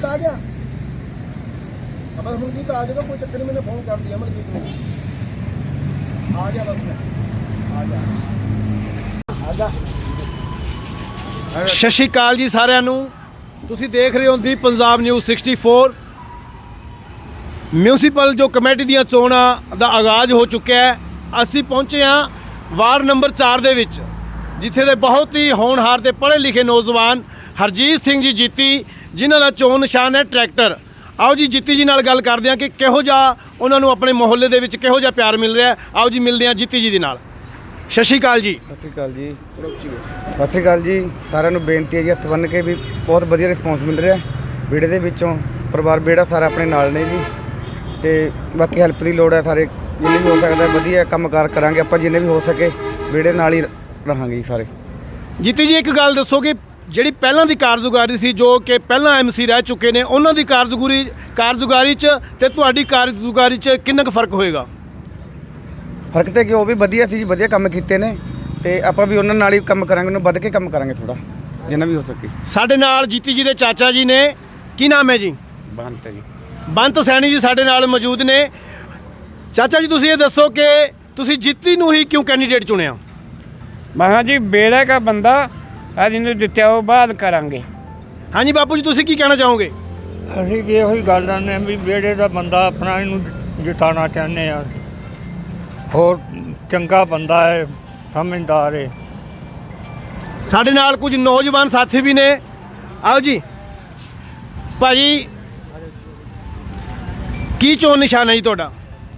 ਤਾਂ ਆ ਜਾਏਗਾ ਕੋਈ ਚੱਕਰ ਨਹੀਂ ਮੈंने ਫੋਨ ਕਰ ਦਿया ਅਮਰਜੀਤ ਨੂੰ। ਆ ਜਾ ਬਸ ਮੈਂ। ਆ ਜਾ ਆ ਜਾ ਸਤਿ ਸ਼੍ਰੀ ਅਕਾਲ ਜੀ ਸਾਰਿਆਂ ਨੂੰ। ਤੁਸੀਂ ਦੇਖ ਰਹੇ ਹੋ ਦੀ ਪੰਜਾਬ ਨਿਊਜ਼ 64 ਮਿਊਨਿਸਪਲ ਜੋ ਕਮੇਟੀ ਦੀਆਂ ਚੋਣਾਂ ਦਾ ਆਗਾਜ਼ ਹੋ ਚੁੱਕਿਆ ਹੈ, ਅਸੀਂ ਪਹੁੰਚੇ ਹਾਂ ਵਾਰਡ ਨੰਬਰ 4 ਦੇ ਵਿੱਚ, ਜਿੱਥੇ ਦੇ ਬਹੁਤ ਹੀ ਹੋਣਹਾਰ ਤੇ ਪੜ੍ਹੇ ਲਿਖੇ ਨੌਜਵਾਨ ਹਰਜੀਤ ਸਿੰਘ ਜੀ ਜੀਤੀ ਜਿਨ੍ਹਾਂ ਦਾ ਚੋਣ ਨਿਸ਼ਾਨ ਹੈ ਟਰੈਕਟਰ। ਆਓ ਜੀ ਜੀਤੀ ਜੀ ਨਾਲ ਗੱਲ ਕਰਦੇ ਹਾਂ ਕਿ ਕਿਹੋ ਜਿਹਾ ਉਹਨਾਂ ਨੂੰ ਆਪਣੇ ਮੁਹੱਲੇ ਦੇ ਵਿੱਚ ਕਿਹੋ ਜਿਹਾ ਪਿਆਰ ਮਿਲ ਰਿਹਾ ਹੈ। ਆਓ ਜੀ ਮਿਲਦੇ ਹਾਂ ਜੀਤੀ ਜੀ ਦੇ ਨਾਲ। ਸਤਿ ਸ਼੍ਰੀ ਅਕਾਲ ਜੀ। ਸਤਿ ਸ਼੍ਰੀ ਅਕਾਲ ਜੀ। ਸਤਿ ਸ਼੍ਰੀ ਅਕਾਲ ਜੀ। ਸਾਰਿਆਂ ਨੂੰ ਬੇਨਤੀ ਹੈ ਜੀ ਹੱਥ ਬੰਨ੍ਹ ਕੇ ਵੀ ਬਹੁਤ ਵਧੀਆ ਰਿਸਪੌਂਸ ਮਿਲ ਰਿਹਾ ਬੇੜੇ ਦੇ ਵਿੱਚੋਂ ਪਰਿਵਾਰ ਬੇੜਾ ਸਾਰਾ ਆਪਣੇ ਨਾਲ ਨੇ ਜੀ। ਤੇ ਬਾਕੀ ਹੈਲਪ ਦੀ ਲੋੜ ਹੈ ਸਾਰੇ ਜਿੰਨੇ ਵੀ ਹੋ ਸਕਦਾ ਵਧੀਆ ਕੰਮਕਾਰ ਕਰਾਂਗੇ ਆਪਾਂ ਜਿੰਨੇ ਵੀ ਹੋ ਸਕੇ ਬੇੜੇ ਨਾਲ ਹੀ ਰਹਾਂਗੇ ਜੀ ਸਾਰੇ। ਜੀਤੀ ਜੀ ਇੱਕ ਗੱਲ ਦੱਸੋ ਕਿ ਜਿਹੜੀ ਪਹਿਲਾਂ ਦੀ ਕਾਰਜਗੁਜ਼ਾਰੀ ਸੀ ਜੋ ਕਿ ਪਹਿਲਾਂ ਐਮਸੀ ਰਹਿ ਚੁੱਕੇ ਨੇ ਉਹਨਾਂ ਦੀ ਕਾਰਜਗੁਜ਼ਾਰੀ ਕਾਰਜਗੁਜ਼ਾਰੀ 'ਚ ਤੇ ਤੁਹਾਡੀ ਕਾਰਜਗੁਜ਼ਾਰੀ 'ਚ ਕਿੰਨਾ ਕੁ ਫ਼ਰਕ ਹੋਏਗਾ? ਫ਼ਰਕ ਤੇ ਕਿ ਉਹ ਵੀ ਵਧੀਆ ਸੀ ਜੀ ਵਧੀਆ ਕੰਮ ਕੀਤੇ ਨੇ ਤੇ ਆਪਾਂ ਵੀ ਉਹਨਾਂ ਨਾਲ ਹੀ ਕੰਮ ਕਰਾਂਗੇ ਉਹਨੂੰ ਵੱਧ ਕੇ ਕੰਮ ਕਰਾਂਗੇ ਥੋੜਾ ਜਿੰਨਾ ਵੀ ਹੋ ਸਕੇ। ਸਾਡੇ ਨਾਲ ਜੀਤੀ ਜੀ ਦੇ ਚਾਚਾ ਜੀ ਨੇ ਕੀ ਨਾਮ ਹੈ ਜੀ? ਬੰਤ ਜੀ। ਬੰਤ ਸੈਣੀ ਜੀ ਸਾਡੇ ਨਾਲ ਮੌਜੂਦ ਨੇ। ਚਾਚਾ ਜੀ ਤੁਸੀਂ ਇਹ ਦੱਸੋ ਕਿ ਤੁਸੀਂ ਜੀਤੀ ਨੂੰ ਹੀ ਕਿਉਂ ਕੈਂਡੀਡੇਟ ਚੁਣਿਆ? ਮੈਂ ਕਿਹਾ ਜੀ ਬੇੜੇ ਦਾ ਬੰਦਾ ਅੱਜ ਇਹਨੂੰ ਦਿੱਤਿਆ ਉਹ ਬਾਅਦ ਕਰਾਂਗੇ। ਹਾਂਜੀ ਬਾਪੂ ਜੀ ਤੁਸੀਂ ਕੀ ਕਹਿਣਾ ਚਾਹੋਗੇ? ਅਸੀਂ ਵੀ ਇਹੋ ਹੀ ਗੱਲ ਆਨੇ ਵੀ ਵਿਹੜੇ ਦਾ ਬੰਦਾ ਆਪਣਾ ਇਹਨੂੰ ਜਿਤਾਉਣਾ ਚਾਹੁੰਦੇ ਆ ਹੋਰ ਚੰਗਾ ਬੰਦਾ ਹੈ ਸਮਝਦਾਰ ਹੈ। ਸਾਡੇ ਨਾਲ ਕੁਝ ਨੌਜਵਾਨ ਸਾਥੀ ਵੀ ਨੇ। ਆਓ ਜੀ। ਭਾਜੀ ਕੀ ਚੋਣ ਨਿਸ਼ਾਨ ਹੈ ਜੀ ਤੁਹਾਡਾ?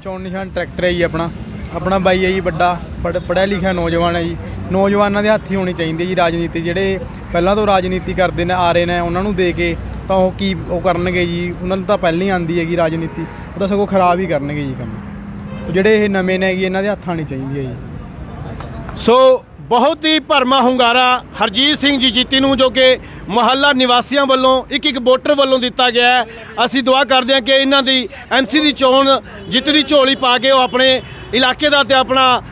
ਚੋਣ ਨਿਸ਼ਾਨ ਟਰੈਕਟਰ ਹੈ ਜੀ ਆਪਣਾ। ਆਪਣਾ ਬਾਈ ਹੈ ਜੀ ਵੱਡਾ ਪੜ੍ਹ- ਪੜ੍ਹਿਆ ਲਿਖਿਆ ਨੌਜਵਾਨ ਹੈ ਜੀ। ਨੌਜਵਾਨਾਂ ਦੇ ਹੱਥ ਹੀ ਹੋਣੀ ਚਾਹੀਦੀ ਹੈ ਜੀ ਰਾਜਨੀਤੀ। ਜਿਹੜੇ ਪਹਿਲਾਂ ਤੋਂ ਰਾਜਨੀਤੀ ਕਰਦੇ ਨੇ, ਆ ਰਹੇ ਨੇ, ਉਹਨਾਂ ਨੂੰ ਦੇ ਕੇ ਤਾਂ ਉਹ ਕੀ ਉਹ ਕਰਨਗੇ ਜੀ? ਉਹਨਾਂ ਨੂੰ ਤਾਂ ਪਹਿਲਾਂ ਹੀ ਆਂਦੀ ਹੈਗੀ ਰਾਜਨੀਤੀ। ਉਹ ਤਾਂ ਸਗੋਂ ਖਰਾਬ ਹੀ ਕਰਨਗੇ ਜੀ ਕੰਮ। ਜਿਹੜੇ ਇਹ ਨਵੇਂ ਨੇ ਜੀ, ਇਹਨਾਂ ਦੇ ਹੱਥ ਆਣੀ ਚਾਹੀਦੀ ਹੈ ਜੀ। ਸੋ ਬਹੁਤ ਹੀ ਭਰਮਾ ਹੁੰਗਾਰਾ ਹਰਜੀਤ ਸਿੰਘ ਜੀ ਜੀਤੀ ਨੂੰ, ਜੋ ਕਿ ਮੁਹੱਲਾ ਨਿਵਾਸੀਆਂ ਵੱਲੋਂ ਇੱਕ ਇੱਕ ਵੋਟਰ ਵੱਲੋਂ ਦਿੱਤਾ ਗਿਆ ਹੈ। ਅਸੀਂ ਦੁਆ ਕਰਦੇ ਹਾਂ ਕਿ ਇਹਨਾਂ ਦੀ ਐਮਸੀ ਦੀ ਚੋਣ, ਜਿੱਤ ਦੀ ਝੋਲੀ ਪਾ ਕੇ ਉਹ ਆਪਣੇ ਇਲਾਕੇ ਦਾ ਤੇ ਆਪਣਾ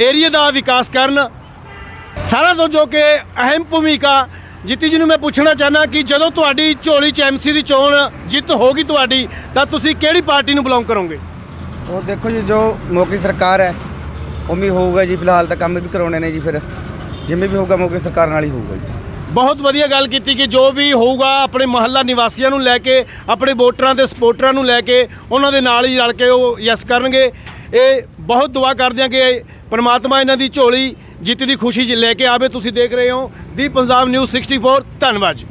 ਏਰੀਆ ਦਾ ਵਿਕਾਸ ਕਰਨ। ਸਾਰਾ ਤੋਂ ਜੋ ਕਿ ਅਹਿਮ ਭੂਮਿਕਾ ਜੀਤੀ ਜੀ ਨੂੰ ਮੈਂ ਪੁੱਛਣਾ ਚਾਹਨਾ ਕਿ ਜਦੋਂ ਤੁਹਾਡੀ ਝੋਲੀ ਚ ਐਮਸੀ ਦੀ ਚੋਣ ਜਿੱਤ ਹੋਗੀ ਤੁਹਾਡੀ ਤਾਂ ਤੁਸੀਂ ਕਿਹੜੀ ਪਾਰਟੀ ਨੂੰ ਬਿਲੋਂਗ ਕਰੋਗੇ? ਉਹ ਦੇਖੋ ਜੀ ਜੋ ਮੌਕੇ ਸਰਕਾਰ ਹੈ ਉਵੇਂ ਹੀ ਹੋਊਗਾ ਜੀ ਫਿਲਹਾਲ ਤਾਂ ਕੰਮ ਵੀ ਕਰਾਉਣੇ ਨੇ ਜੀ ਫਿਰ। ਜਿਵੇਂ ਵੀ ਹੋਊਗਾ ਮੌਕੇ ਸਰਕਾਰ ਨਾਲ ਹੀ ਹੋਊਗਾ ਜੀ। ਬਹੁਤ ਵਧੀਆ ਗੱਲ ਕੀਤੀ ਕਿ ਜੋ ਵੀ ਹੋਊਗਾ ਆਪਣੇ ਮਹੱਲਾ ਨਿਵਾਸੀਆਂ ਨੂੰ ਲੈ ਕੇ ਆਪਣੇ ਵੋਟਰਾਂ ਤੇ ਸਪੋਰਟਰਾਂ ਨੂੰ ਲੈ ਕੇ ਉਹਨਾਂ ਦੇ ਨਾਲ ਹੀ ਰਲ ਕੇ ਉਹ ਯੈਸ ਕਰਨਗੇ। ਇਹ ਬਹੁਤ ਦੁਆ ਕਰਦੇ ਹਾਂ ਕਿ ਪਰਮਾਤਮਾ ਇਹਨਾਂ ਦੀ ਝੋਲੀ ਜਿੱਤ ਦੀ ਖੁਸ਼ੀ 'ਚ ਲੈ ਕੇ ਆਵੇ ਤੁਸੀਂ ਦੇਖ ਰਹੇ ਹੋ। ਦੀ ਪੰਜਾਬ ਨਿਊਜ਼ 64 ਧੰਨਵਾਦ ਜੀ।